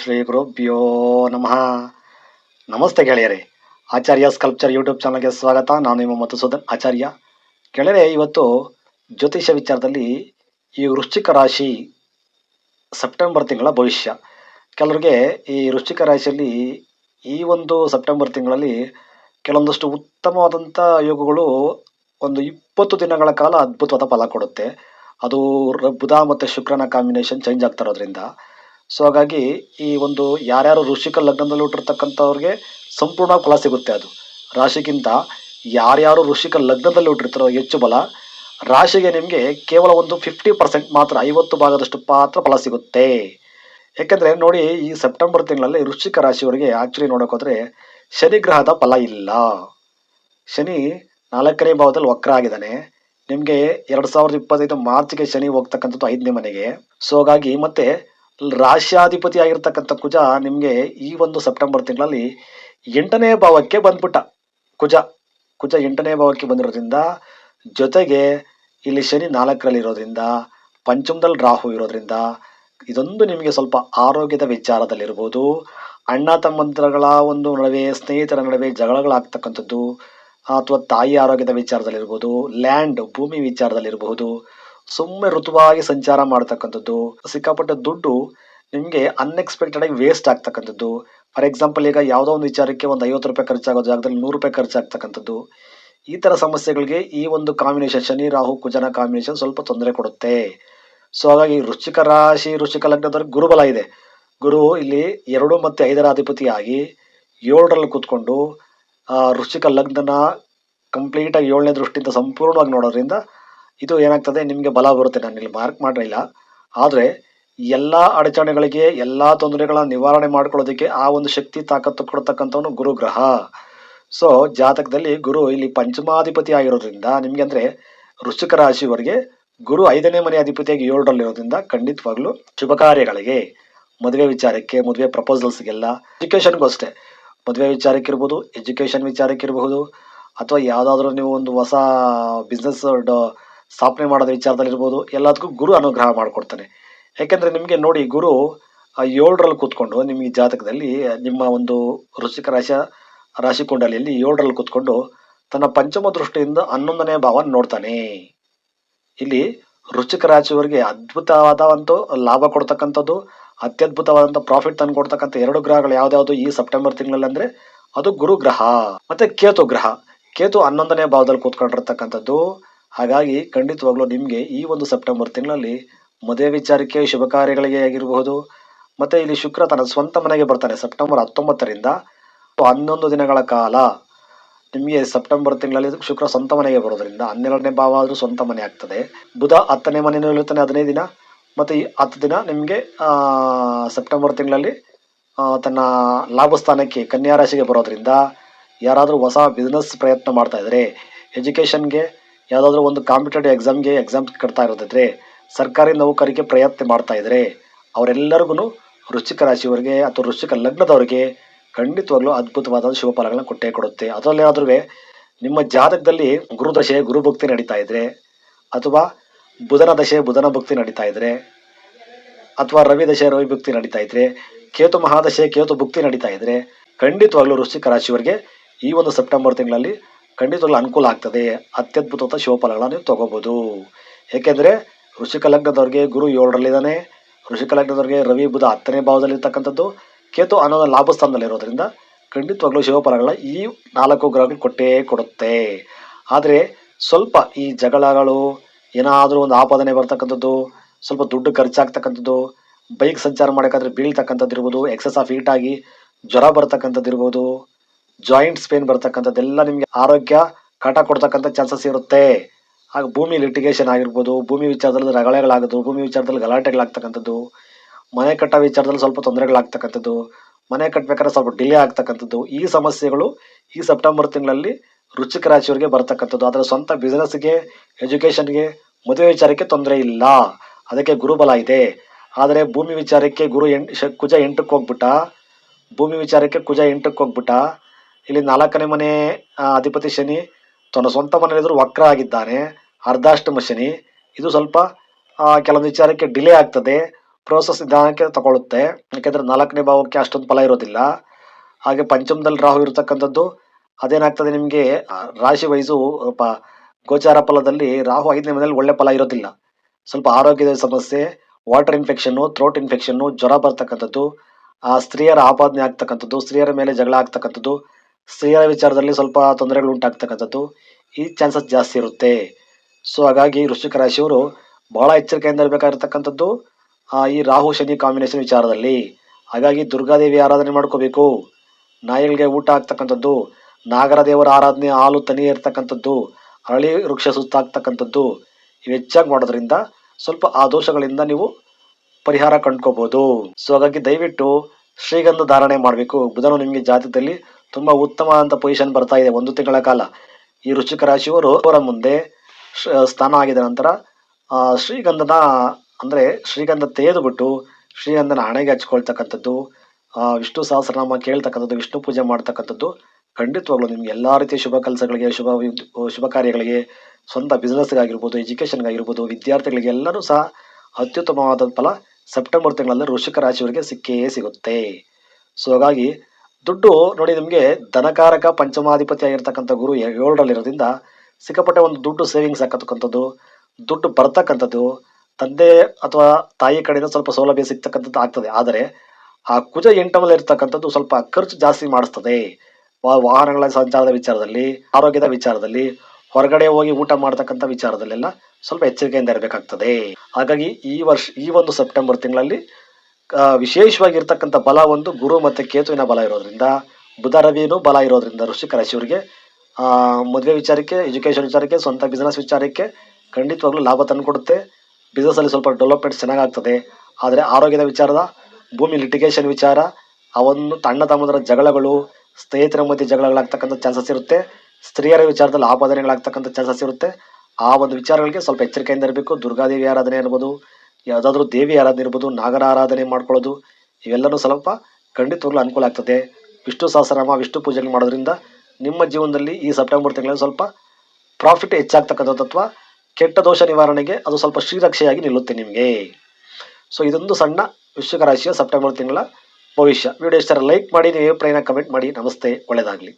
ಶ್ರೀ ಗುರುಭ್ಯೋ ನಮಃ. ನಮಸ್ತೆ ಗೆಳೆಯರೆ. ಆಚಾರ್ಯ ಸ್ಕಲ್ಪ್ಚರ್ ಯೂಟ್ಯೂಬ್ ಚಾನಲ್ಗೆ ಸ್ವಾಗತ. ನಾನು ನಿಮ್ಮ ಮಧುಸೂದನ್ ಆಚಾರ್ಯ. ಗೆಳೆಯರೆ, ಇವತ್ತು ಜ್ಯೋತಿಷ ವಿಚಾರದಲ್ಲಿ ಈ ವೃಶ್ಚಿಕ ರಾಶಿ ಸೆಪ್ಟೆಂಬರ್ ತಿಂಗಳ ಭವಿಷ್ಯ. ಕೆಲವರಿಗೆ ಈ ವೃಶ್ಚಿಕ ರಾಶಿಯಲ್ಲಿ ಈ ಒಂದು ಸೆಪ್ಟೆಂಬರ್ ತಿಂಗಳಲ್ಲಿ ಕೆಲವೊಂದಷ್ಟು ಉತ್ತಮವಾದಂಥ ಯೋಗಗಳು ಒಂದು ಇಪ್ಪತ್ತು ದಿನಗಳ ಕಾಲ ಅದ್ಭುತವಾದ ಫಲ ಕೊಡುತ್ತೆ. ಅದು ಬುಧ ಮತ್ತು ಶುಕ್ರನ ಕಾಂಬಿನೇಷನ್ ಚೇಂಜ್ ಆಗ್ತಾ ಇರೋದ್ರಿಂದ. ಸೊ ಹಾಗಾಗಿ ಈ ಒಂದು ಯಾರ್ಯಾರು ಋಷಿಕ ಲಗ್ನದಲ್ಲಿ ಹುಟ್ಟಿರ್ತಕ್ಕಂಥವ್ರಿಗೆ ಸಂಪೂರ್ಣ ಫಲ ಸಿಗುತ್ತೆ ಅದು. ರಾಶಿಗಿಂತ ಯಾರ್ಯಾರು ಋಷಿಕ ಲಗ್ನದಲ್ಲಿ ಹುಟ್ಟಿರ್ತಾರೋ ಹೆಚ್ಚು ಬಲ. ರಾಶಿಗೆ ನಿಮಗೆ ಕೇವಲ ಒಂದು ಫಿಫ್ಟಿ ಪರ್ಸೆಂಟ್ ಮಾತ್ರ, ಐವತ್ತು ಭಾಗದಷ್ಟು ಮಾತ್ರ ಫಲ ಸಿಗುತ್ತೆ. ಯಾಕೆಂದರೆ ನೋಡಿ, ಈ ಸೆಪ್ಟೆಂಬರ್ ತಿಂಗಳಲ್ಲಿ ವೃಶ್ಚಿಕ ರಾಶಿಯವರಿಗೆ ಆ್ಯಕ್ಚುಲಿ ನೋಡೋಕೋದ್ರೆ ಶನಿ ಗ್ರಹದ ಫಲ ಇಲ್ಲ. ಶನಿ ನಾಲ್ಕನೇ ಭಾವದಲ್ಲಿ ವಕ್ರ ಆಗಿದ್ದಾನೆ. ನಿಮಗೆ ಎರಡು ಸಾವಿರದ ಇಪ್ಪತ್ತೈದು ಮಾರ್ಚ್ಗೆ ಶನಿ ಹೋಗ್ತಕ್ಕಂಥದ್ದು ಐದನೇ ಮನೆಗೆ. ಸೊ ಹಾಗಾಗಿ ಮತ್ತೆ ರಾಶ್ಯಾಧಿಪತಿ ಆಗಿರ್ತಕ್ಕಂಥ ಕುಜ ನಿಮಗೆ ಈ ಒಂದು ಸೆಪ್ಟೆಂಬರ್ ತಿಂಗಳಲ್ಲಿ ಎಂಟನೇ ಭಾವಕ್ಕೆ ಬಂದ್ಬಿಟ್ಟ. ಕುಜ ಕುಜ ಎಂಟನೇ ಭಾವಕ್ಕೆ ಬಂದಿರೋದ್ರಿಂದ ಜೊತೆಗೆ ಇಲ್ಲಿ ಶನಿ ನಾಲ್ಕರಲ್ಲಿ ಇರೋದ್ರಿಂದ, ಪಂಚಮದಲ್ಲಿ ರಾಹು ಇರೋದ್ರಿಂದ ಇದೊಂದು ನಿಮಗೆ ಸ್ವಲ್ಪ ಆರೋಗ್ಯದ ವಿಚಾರದಲ್ಲಿರ್ಬೋದು. ಅಣ್ಣ ತಮ್ಮಂದಿರಗಳ ಒಂದು ನಡುವೆ, ಸ್ನೇಹಿತರ ನಡುವೆ ಜಗಳಗಳಾಗ್ತಕ್ಕಂಥದ್ದು ಅಥವಾ ತಾಯಿ ಆರೋಗ್ಯದ ವಿಚಾರದಲ್ಲಿರ್ಬೋದು ಲ್ಯಾಂಡ್ ಭೂಮಿ ವಿಚಾರದಲ್ಲಿರಬಹುದು ಸುಮ್ಮನೆ ಋತುವಾಗಿ ಸಂಚಾರ ಮಾಡ್ತಕ್ಕಂಥದ್ದು, ಸಿಕ್ಕಾಪಟ್ಟೆ ದುಡ್ಡು ನಿಮಗೆ ಅನ್ಎಕ್ಸ್ಪೆಕ್ಟೆಡ್ ಆಗಿ ವೇಸ್ಟ್ ಆಗ್ತಕ್ಕಂಥದ್ದು. ಫಾರ್ ಎಕ್ಸಾಂಪಲ್ ಈಗ ಯಾವುದೋ ಒಂದು ವಿಚಾರಕ್ಕೆ ಒಂದು ಐವತ್ತು ರೂಪಾಯಿ ಖರ್ಚಾಗೋ ಜಾಗದಲ್ಲಿ ನೂರು ರೂಪಾಯಿ ಖರ್ಚಾಗ್ತಕ್ಕಂಥದ್ದು. ಈ ಥರ ಸಮಸ್ಯೆಗಳಿಗೆ ಈ ಒಂದು ಕಾಂಬಿನೇಷನ್ ಶನಿ, ರಾಹು, ಕುಜನ ಕಾಂಬಿನೇಷನ್ ಸ್ವಲ್ಪ ತೊಂದರೆ ಕೊಡುತ್ತೆ. ಸೊ ಹಾಗಾಗಿ ವೃಶ್ಚಿಕ ರಾಶಿ, ವೃಶ್ಚಿಕ ಲಗ್ನದವ್ರಿಗೆ ಗುರುಬಲ ಇದೆ. ಗುರು ಇಲ್ಲಿ ಎರಡು ಮತ್ತು ಐದರ ಅಧಿಪತಿಯಾಗಿ ಏಳರಲ್ಲಿ ಕೂತ್ಕೊಂಡು ವೃಶ್ಚಿಕ ಲಗ್ನನ ಕಂಪ್ಲೀಟಾಗಿ ಏಳನೇ ದೃಷ್ಟಿಯಿಂದ ಸಂಪೂರ್ಣವಾಗಿ ನೋಡೋದ್ರಿಂದ ಇದು ಏನಾಗ್ತದೆ, ನಿಮಗೆ ಬಲ ಬರುತ್ತೆ. ನಾನು ಇಲ್ಲಿ ಮಾರ್ಕ್ ಮಾಡಲಿಲ್ಲ ಆದರೆ ಎಲ್ಲ ಅಡಚಣೆಗಳಿಗೆ, ಎಲ್ಲ ತೊಂದರೆಗಳ ನಿವಾರಣೆ ಮಾಡ್ಕೊಳ್ಳೋದಕ್ಕೆ ಆ ಒಂದು ಶಕ್ತಿ ತಾಕತ್ತು ಕೊಡ್ತಕ್ಕಂಥವನು ಗುರುಗ್ರಹ. ಸೊ ಜಾತಕದಲ್ಲಿ ಗುರು ಇಲ್ಲಿ ಪಂಚಮಾಧಿಪತಿ ಆಗಿರೋದ್ರಿಂದ, ನಿಮಗೆ ಅಂದರೆ ವೃಶ್ಚಿಕ ರಾಶಿಯವರಿಗೆ ಗುರು ಐದನೇ ಮನೆ ಅಧಿಪತಿಯಾಗಿ ಏಳರಲ್ಲಿರೋದ್ರಿಂದ ಖಂಡಿತವಾಗ್ಲೂ ಶುಭ ಕಾರ್ಯಗಳಿಗೆ, ಮದುವೆ ವಿಚಾರಕ್ಕೆ, ಮದುವೆ ಪ್ರಪೋಸಲ್ಸ್ಗೆಲ್ಲ ಎಜುಕೇಷನ್ಗೂ ಅಷ್ಟೇ. ಮದುವೆ ವಿಚಾರಕ್ಕಿರ್ಬೋದು ಎಜುಕೇಷನ್ ವಿಚಾರಕ್ಕಿರಬಹುದು ಅಥವಾ ಯಾವುದಾದ್ರೂ ನೀವು ಒಂದು ಹೊಸ ಬಿಸ್ನೆಸ್ ಸ್ಥಾಪನೆ ಮಾಡೋದ ವಿಚಾರದಲ್ಲಿರ್ಬೋದು, ಎಲ್ಲದಕ್ಕೂ ಗುರು ಅನುಗ್ರಹ ಮಾಡಿಕೊಡ್ತಾನೆ. ಯಾಕೆಂದರೆ ನಿಮಗೆ ನೋಡಿ ಗುರು ಏಳರಲ್ಲಿ ಕೂತ್ಕೊಂಡು ನಿಮಗೆ ಜಾತಕದಲ್ಲಿ, ನಿಮ್ಮ ಒಂದು ವೃಶ್ಚಿಕ ರಾಶಿ ರಾಶಿ ಕುಂಡಲಿಯಲ್ಲಿ ಏಳರಲ್ಲಿ ಕೂತ್ಕೊಂಡು ತನ್ನ ಪಂಚಮ ದೃಷ್ಟಿಯಿಂದ ಹನ್ನೊಂದನೇ ಭಾವ ನೋಡ್ತಾನೆ. ಇಲ್ಲಿ ವೃಶ್ಚಿಕ ರಾಶಿಯವರಿಗೆ ಅದ್ಭುತವಾದ ಲಾಭ ಕೊಡ್ತಕ್ಕಂಥದ್ದು ಅತ್ಯದ್ಭುತವಾದಂಥ ಪ್ರಾಫಿಟ್ ತಂದು ಕೊಡ್ತಕ್ಕಂಥ ಎರಡು ಗ್ರಹಗಳು ಯಾವ್ದಾವುದು ಈ ಸೆಪ್ಟೆಂಬರ್ ತಿಂಗಳಲ್ಲಿ ಅಂದ್ರೆ ಅದು ಗುರು ಗ್ರಹ ಮತ್ತೆ ಕೇತು ಗ್ರಹ. ಕೇತು ಹನ್ನೊಂದನೇ ಭಾವದಲ್ಲಿ ಕೂತ್ಕೊಂಡಿರ್ತಕ್ಕಂಥದ್ದು ಹಾಗಾಗಿ ಖಂಡಿತವಾಗ್ಲೂ ನಿಮಗೆ ಈ ಒಂದು ಸೆಪ್ಟೆಂಬರ್ ತಿಂಗಳಲ್ಲಿ ಮದುವೆ ವಿಚಾರಕ್ಕೆ ಶುಭ ಕಾರ್ಯಗಳಿಗೆ ಆಗಿರಬಹುದು, ಮತ್ತೆ ಇಲ್ಲಿ ಶುಕ್ರ ತನ್ನ ಸ್ವಂತ ಮನೆಗೆ ಬರ್ತಾನೆ ಸೆಪ್ಟೆಂಬರ್ ಹತ್ತೊಂಬತ್ತರಿಂದ. ಹನ್ನೊಂದು ದಿನಗಳ ಕಾಲ ನಿಮಗೆ ಸೆಪ್ಟೆಂಬರ್ ತಿಂಗಳಲ್ಲಿ ಶುಕ್ರ ಸ್ವಂತ ಮನೆಗೆ ಬರೋದರಿಂದ ಹನ್ನೆರಡನೇ ಭಾವ ಆದರೂ ಸ್ವಂತ ಮನೆ ಆಗ್ತದೆ. ಬುಧ ಹತ್ತನೇ ಮನೆಯೂ ಇರುತ್ತಾನೆ ಹದಿನೈದು ದಿನ, ಮತ್ತು ಈ ಹತ್ತು ದಿನ ನಿಮಗೆ ಸೆಪ್ಟೆಂಬರ್ ತಿಂಗಳಲ್ಲಿ ತನ್ನ ಲಾಭ ಸ್ಥಾನಕ್ಕೆ ಕನ್ಯಾ ರಾಶಿಗೆ ಬರೋದ್ರಿಂದ ಯಾರಾದರೂ ಹೊಸ ಬಿಸ್ನೆಸ್ ಪ್ರಯತ್ನ ಮಾಡ್ತಾಯಿದ್ರೆ ಎಜುಕೇಷನ್ಗೆ ಯಾವುದಾದ್ರೂ ಒಂದು ಕಾಂಪಿಟೇಟಿವ್ ಎಕ್ಸಾಮ್ಗೆ ಎಕ್ಸಾಮ್ ಕಟ್ತಾ ಇರೋದಿದ್ರೆ ಸರ್ಕಾರಿ ನೌಕರಿಗೆ ಪ್ರಯತ್ನ ಮಾಡ್ತಾ ಇದ್ರೆ ಅವರೆಲ್ಲರಿಗೂ ವೃಶ್ಚಿಕ ರಾಶಿಯವರಿಗೆ ಅಥವಾ ವೃಶ್ಚಿಕ ಲಗ್ನದವರಿಗೆ ಖಂಡಿತವಾಗ್ಲೂ ಅದ್ಭುತವಾದ ಶುಭ ಫಲಗಳನ್ನ ಕೊಟ್ಟೇ ಕೊಡುತ್ತೆ. ಅದರಲ್ಲೇನಾದ್ರೂ ನಿಮ್ಮ ಜಾತಕದಲ್ಲಿ ಗುರುದಶೆ, ಗುರುಭಕ್ತಿ ನಡೀತಾ ಇದ್ರೆ ಅಥವಾ ಬುಧನ ದಶೆ, ಬುಧನ ಭಕ್ತಿ ನಡೀತಾ ಇದ್ರೆ ಅಥವಾ ರವಿ ದಶೆ, ರವಿ ಭಕ್ತಿ ನಡೀತಾ ಇದ್ರೆ, ಕೇತು ಮಹಾದಶೆ ಕೇತು ಭಕ್ತಿ ನಡೀತಾ ಇದ್ರೆ ಖಂಡಿತವಾಗ್ಲೂ ವೃಶ್ಚಿಕ ರಾಶಿಯವರಿಗೆ ಈ ಒಂದು ಸೆಪ್ಟೆಂಬರ್ ತಿಂಗಳಲ್ಲಿ ಖಂಡಿತವಾಗ್ಲೂ ಅನುಕೂಲ ಆಗ್ತದೆ. ಅತ್ಯದ್ಭುತವಾದ ಶಿವಫಲಗಳನ್ನು ಫಲಗಳನ್ನ ನೀವು ತಗೋಬಹುದು ಏಕೆಂದರೆ ಋಷಿಕ ಲಗ್ನದವ್ರಿಗೆ ಗುರು ಏಳರಲ್ಲಿದ್ದಾನೆ. ಋಷಿಕ ಲಗ್ನದವ್ರಿಗೆ ರವಿ ಬುಧ ಹತ್ತನೇ ಭಾವದಲ್ಲಿ ಇರ್ತಕ್ಕಂಥದ್ದು ಕೇತು ಅನ್ನೋದು ಲಾಭ ಸ್ಥಾನದಲ್ಲಿರೋದ್ರಿಂದ ಖಂಡಿತವಾಗ್ಲೂ ಶುಭ ಫಲಗಳನ್ನ ಈ ನಾಲ್ಕು ಗ್ರಹಗಳು ಕೊಟ್ಟೇ ಕೊಡುತ್ತೆ. ಆದರೆ ಸ್ವಲ್ಪ ಈ ಜಗಳಗಳು, ಏನಾದರೂ ಒಂದು ಆಪಾದನೆ ಬರ್ತಕ್ಕಂಥದ್ದು, ಸ್ವಲ್ಪ ದುಡ್ಡು ಖರ್ಚಾಗ್ತಕ್ಕಂಥದ್ದು, ಬೈಕ್ ಸಂಚಾರ ಮಾಡೋಕ್ಕಾದ್ರೆ ಬೀಳ್ತಕ್ಕಂಥದ್ದು ಇರ್ಬೋದು ಎಕ್ಸಸ್ ಆಫ್ ಹೀಟ್ ಆಗಿ ಜ್ವರ ಬರ್ತಕ್ಕಂಥದ್ದು ಇರ್ಬೋದು ಜಾಯಿಂಟ್ಸ್ ಪೇನ್ ಬರ್ತಕ್ಕಂಥದ್ದೆಲ್ಲ ನಿಮಗೆ ಆರೋಗ್ಯ ಕಾಟ ಕೊಡ್ತಕ್ಕಂಥ ಚಾನ್ಸಸ್ ಇರುತ್ತೆ. ಆಗ ಭೂಮಿ ಲಿಟಿಗೇಷನ್ ಆಗಿರ್ಬೋದು, ಭೂಮಿ ವಿಚಾರದಲ್ಲಿ ರಗಳೆಗಳಾಗೋದು, ಭೂಮಿ ವಿಚಾರದಲ್ಲಿ ಗಲಾಟೆಗಳಾಗ್ತಕ್ಕಂಥದ್ದು, ಮನೆ ಕಟ್ಟ ವಿಚಾರದಲ್ಲಿ ಸ್ವಲ್ಪ ತೊಂದರೆಗಳಾಗ್ತಕ್ಕಂಥದ್ದು, ಮನೆ ಕಟ್ಟಬೇಕಾದ್ರೆ ಸ್ವಲ್ಪ ಡಿಲೇ ಆಗ್ತಕ್ಕಂಥದ್ದು, ಈ ಸಮಸ್ಯೆಗಳು ಈ ಸೆಪ್ಟೆಂಬರ್ ತಿಂಗಳಲ್ಲಿ ರುಚಿಕ ರಾಶಿಯವರಿಗೆ ಬರ್ತಕ್ಕಂಥದ್ದು. ಅದರ ಸ್ವಂತ ಬಿಸ್ನೆಸ್ಗೆ ಎಜುಕೇಷನ್ಗೆ ಮದುವೆ ವಿಚಾರಕ್ಕೆ ತೊಂದರೆ ಇಲ್ಲ. ಅದಕ್ಕೆ ಗುರುಬಲ ಇದೆ. ಆದರೆ ಭೂಮಿ ವಿಚಾರಕ್ಕೆ ಗುರು ಎಂಟು ಕುಜ ಎಂಟಕ್ಕೆ ಹೋಗ್ಬಿಟ್ಟ. ಭೂಮಿ ವಿಚಾರಕ್ಕೆ ಕುಜ ಎಂಟಕ್ಕೆ ಹೋಗ್ಬಿಟ್ಟ. ಇಲ್ಲಿ ನಾಲ್ಕನೇ ಮನೆ ಅಧಿಪತಿ ಶನಿ, ತನ್ನ ಸ್ವಂತ ಮನೆಯಲ್ಲಿದ್ದರೂ ವಕ್ರ ಆಗಿದ್ದಾನೆ ಅರ್ಧಾಷ್ಟಮ ಶನಿ, ಇದು ಸ್ವಲ್ಪ ಕೆಲವೊಂದು ವಿಚಾರಕ್ಕೆ ಡಿಲೇ ಆಗ್ತದೆ. ಪ್ರೋಸೆಸ್ ನಿಧಾನಕ್ಕೆ ತಗೊಳ್ಳುತ್ತೆ. ಯಾಕೆಂದ್ರೆ ನಾಲ್ಕನೇ ಭಾವಕ್ಕೆ ಅಷ್ಟೊಂದು ಫಲ ಇರೋದಿಲ್ಲ. ಹಾಗೆ ಪಂಚಮದಲ್ಲಿ ರಾಹು ಇರತಕ್ಕಂಥದ್ದು, ಅದೇನಾಗ್ತದೆ ನಿಮಗೆ ರಾಶಿ ವಯಸ್ಸು ಗೋಚಾರ ಫಲದಲ್ಲಿ ರಾಹು ಐದನೇ ಮನೆಯಲ್ಲಿ ಒಳ್ಳೆ ಫಲ ಇರೋದಿಲ್ಲ. ಸ್ವಲ್ಪ ಆರೋಗ್ಯದ ಸಮಸ್ಯೆ ವಾಟರ್ ಇನ್ಫೆಕ್ಷನ್ನು ಥ್ರೋಟ್ ಇನ್ಫೆಕ್ಷನ್ನು ಜ್ವರ ಬರ್ತಕ್ಕಂಥದ್ದು, ಆ, ಸ್ತ್ರೀಯರ ಆಪಾದನೆ ಆಗ್ತಕ್ಕಂಥದ್ದು, ಸ್ತ್ರೀಯರ ಮೇಲೆ ಜಗಳ ಆಗ್ತಕ್ಕಂಥದ್ದು ಸ್ತ್ರೀಯರ ವಿಚಾರದಲ್ಲಿ ಸ್ವಲ್ಪ ತೊಂದರೆಗಳು ಉಂಟಾಗ್ತಕ್ಕಂಥದ್ದು ಈ ಚಾನ್ಸಸ್ ಜಾಸ್ತಿ ಇರುತ್ತೆ. ಸೊ ಹಾಗಾಗಿ ವೃಶ್ಚಿಕ ರಾಶಿಯವರು ಬಹಳ ಎಚ್ಚರಿಕೆಯಿಂದ ಇರಬೇಕಾಗಿರ್ತಕ್ಕಂಥದ್ದು ಈ ರಾಹು ಶನಿ ಕಾಂಬಿನೇಷನ್ ವಿಚಾರದಲ್ಲಿ. ಹಾಗಾಗಿ ದುರ್ಗಾದೇವಿ ಆರಾಧನೆ ಮಾಡ್ಕೋಬೇಕು. ನಾಯಿಗಳಿಗೆ ಊಟ ಆಗ್ತಕ್ಕಂಥದ್ದು ನಾಗರ ದೇವರ ಆರಾಧನೆ ಹಾಲು ತನಿ ಇರ್ತಕ್ಕಂಥದ್ದು, ಅರಳಿ ವೃಕ್ಷ ಸುತ್ತಾಗ್ತಕ್ಕಂಥದ್ದು ಇವು ಹೆಚ್ಚಾಗಿ ಮಾಡೋದ್ರಿಂದ ಸ್ವಲ್ಪ ಆ ದೋಷಗಳಿಂದ ನೀವು ಪರಿಹಾರ ಕಂಡ್ಕೋಬಹುದು ಸೊ ಹಾಗಾಗಿ ದಯವಿಟ್ಟು ಶ್ರೀಗಂಧ ಧಾರಣೆ ಮಾಡಬೇಕು. ಬುಧನು ನಿಮಗೆ ಜಾತಕದಲ್ಲಿ ತುಂಬಾ ಉತ್ತಮ ಅಂತ ಪೊಸಿಷನ್ ಬರ್ತಾ ಇದೆ ಒಂದು ತಿಂಗಳ ಕಾಲ. ಈ ವೃಶ್ಚಿಕ ರಾಶಿಯವರು ಅವರ ಮುಂದೆ ಸ್ಥಾನ ಆಗಿದ ನಂತರ ಶ್ರೀಗಂಧನ, ಅಂದ್ರೆ ಶ್ರೀಗಂಧ ತೆಗೆದುಬಿಟ್ಟು ಶ್ರೀಗಂಧನ ಹಣೆಗೆ ಹಚ್ಕೊಳ್ತಕ್ಕಂಥದ್ದು ವಿಷ್ಣು ಸಹಸ್ರನಾಮ ಕೇಳ್ತಕ್ಕಂಥದ್ದು, ವಿಷ್ಣು ಪೂಜೆ ಮಾಡ್ತಕ್ಕಂಥದ್ದು, ಖಂಡಿತವಾಗ್ಲೂ ನಿಮ್ಗೆ ಎಲ್ಲಾ ರೀತಿಯ ಶುಭ ಕೆಲಸಗಳಿಗೆ, ಶುಭ ಶುಭ ಕಾರ್ಯಗಳಿಗೆ, ಸ್ವಂತ ಬಿಸ್ನೆಸ್ಗಾಗಿರ್ಬೋದು ಎಜುಕೇಷನ್ಗಾಗಿರ್ಬೋದು ವಿದ್ಯಾರ್ಥಿಗಳಿಗೆ ಎಲ್ಲರೂ ಸಹ ಅತ್ಯುತ್ತಮವಾದ ಫಲ ಸೆಪ್ಟೆಂಬರ್ ತಿಂಗಳಲ್ಲಿ ವೃಶ್ಚಿಕ ರಾಶಿಯವರಿಗೆ ಸಿಕ್ಕೇ ಸಿಗುತ್ತೆ. ಸೊ ಹಾಗಾಗಿ ದುಡ್ಡು ನೋಡಿ ನಿಮಗೆ ಧನಕಾರಕ ಪಂಚಮಾಧಿಪತಿ ಆಗಿರ್ತಕ್ಕಂಥ ಗುರು ಏಳರಲ್ಲಿರೋದ್ರಿಂದ ಸಿಕ್ಕಾಪಟ್ಟೆ ಒಂದು ದುಡ್ಡು ಸೇವಿಂಗ್ಸ್ ಹಾಕತಕ್ಕಂಥದ್ದು, ದುಡ್ಡು ಬರ್ತಕ್ಕಂಥದ್ದು, ತಂದೆ ಅಥವಾ ತಾಯಿ ಕಡೆಯಿಂದ ಸ್ವಲ್ಪ ಸೌಲಭ್ಯ ಸಿಗ್ತಕ್ಕಂಥದ್ದು ಆಗ್ತದೆ. ಆದರೆ ಆ ಕುಜ ಎಂಟಮಲ್ಲಿ ಇರ್ತಕ್ಕಂಥದ್ದು ಸ್ವಲ್ಪ ಖರ್ಚು ಜಾಸ್ತಿ ಮಾಡಿಸ್ತದೆ. ವಾಹನಗಳ ಸಂಚಾರದ ವಿಚಾರದಲ್ಲಿ, ಆರೋಗ್ಯದ ವಿಚಾರದಲ್ಲಿ, ಹೊರಗಡೆ ಹೋಗಿ ಊಟ ಮಾಡ್ತಕ್ಕಂಥ ವಿಚಾರದಲ್ಲೆಲ್ಲ ಸ್ವಲ್ಪ ಎಚ್ಚರಿಕೆಯಿಂದ ಇರಬೇಕಾಗ್ತದೆ. ಹಾಗಾಗಿ ಈ ವರ್ಷ ಈ ಒಂದು ಸೆಪ್ಟೆಂಬರ್ ತಿಂಗಳಲ್ಲಿ ವಿಶೇಷವಾಗಿರ್ತಕ್ಕಂಥ ಬಲ ಒಂದು ಗುರು ಮತ್ತು ಕೇತುವಿನ ಬಲ ಇರೋದ್ರಿಂದ, ಬುಧ ರವಿಯೂ ಬಲ ಇರೋದ್ರಿಂದ ವೃಶ್ಚಿಕ ರಾಶಿಯವರಿಗೆ ಮದುವೆ ವಿಚಾರಕ್ಕೆ ಎಜುಕೇಷನ್ ವಿಚಾರಕ್ಕೆ, ಸ್ವಂತ ಬಿಸ್ನೆಸ್ ವಿಚಾರಕ್ಕೆ ಖಂಡಿತವಾಗ್ಲೂ ಲಾಭ ತಂದುಕೊಡುತ್ತೆ ಬಿಸ್ನೆಸ್ಸಲ್ಲಿ ಸ್ವಲ್ಪ ಡೆವಲಪ್ಮೆಂಟ್ ಚೆನ್ನಾಗಾಗ್ತದೆ. ಆದರೆ ಆರೋಗ್ಯದ ವಿಚಾರದ, ಭೂಮಿ ಲಿಟಿಗೇಷನ್ ವಿಚಾರ ಒಂದು ಅಣ್ಣ ತಮ್ಮದರ ಜಗಳಗಳು, ಸ್ನೇಹಿತರ ಮಧ್ಯೆ ಜಗಳಗಳಾಗ್ತಕ್ಕಂಥ ಚಾನ್ಸಸ್ ಇರುತ್ತೆ. ಸ್ತ್ರೀಯರ ವಿಚಾರದಲ್ಲಿ ಆಪಾದನೆಗಳಾಗ್ತಕ್ಕಂಥ ಚಾನ್ಸಸ್ ಇರುತ್ತೆ. ಆ ಒಂದು ವಿಚಾರಗಳಿಗೆ ಸ್ವಲ್ಪ ಎಚ್ಚರಿಕೆಯಿಂದ ಇರಬೇಕು. ದುರ್ಗಾದೇವಿ ಆರಾಧನೆ ಇರ್ಬೋದು. ಯಾವುದಾದ್ರೂ ದೇವಿ ಆರಾಧನೆ ಇರ್ಬೋದು, ನಾಗರ ಆರಾಧನೆ ಮಾಡ್ಕೊಳ್ಳೋದು, ಇವೆಲ್ಲನೂ ಸ್ವಲ್ಪ ಖಂಡಿತವಾಗ್ಲೂ ಅನುಕೂಲ ಆಗ್ತದೆ. ವಿಷ್ಣು ಸಹಸ್ರನಾಮ, ವಿಷ್ಣು ಪೂಜೆ ಮಾಡೋದ್ರಿಂದ ನಿಮ್ಮ ಜೀವನದಲ್ಲಿ ಈ ಸೆಪ್ಟೆಂಬರ್ ತಿಂಗಳಲ್ಲಿ ಸ್ವಲ್ಪ ಪ್ರಾಫಿಟ್ ಹೆಚ್ಚಾಗ್ತಕ್ಕಂಥದ್ದು ಅಥವಾ ಕೆಟ್ಟ ದೋಷ ನಿವಾರಣೆಗೆ ಅದು ಸ್ವಲ್ಪ ಶ್ರೀರಕ್ಷೆಯಾಗಿ ನಿಲ್ಲುತ್ತೆ ನಿಮಗೆ. ಸೊ ಇದೊಂದು ಸಣ್ಣ ವಿಶ್ವಕ ರಾಶಿಯ ಸೆಪ್ಟೆಂಬರ್ ತಿಂಗಳ ಭವಿಷ್ಯ. ವಿಡಿಯೋ ಇಷ್ಟರ ಲೈಕ್ ಮಾಡಿ, ನೀವು ಅಭಿಪ್ರಾಯನ ಕಮೆಂಟ್ ಮಾಡಿ. ನಮಸ್ತೆ, ಒಳ್ಳೆಯದಾಗಲಿ.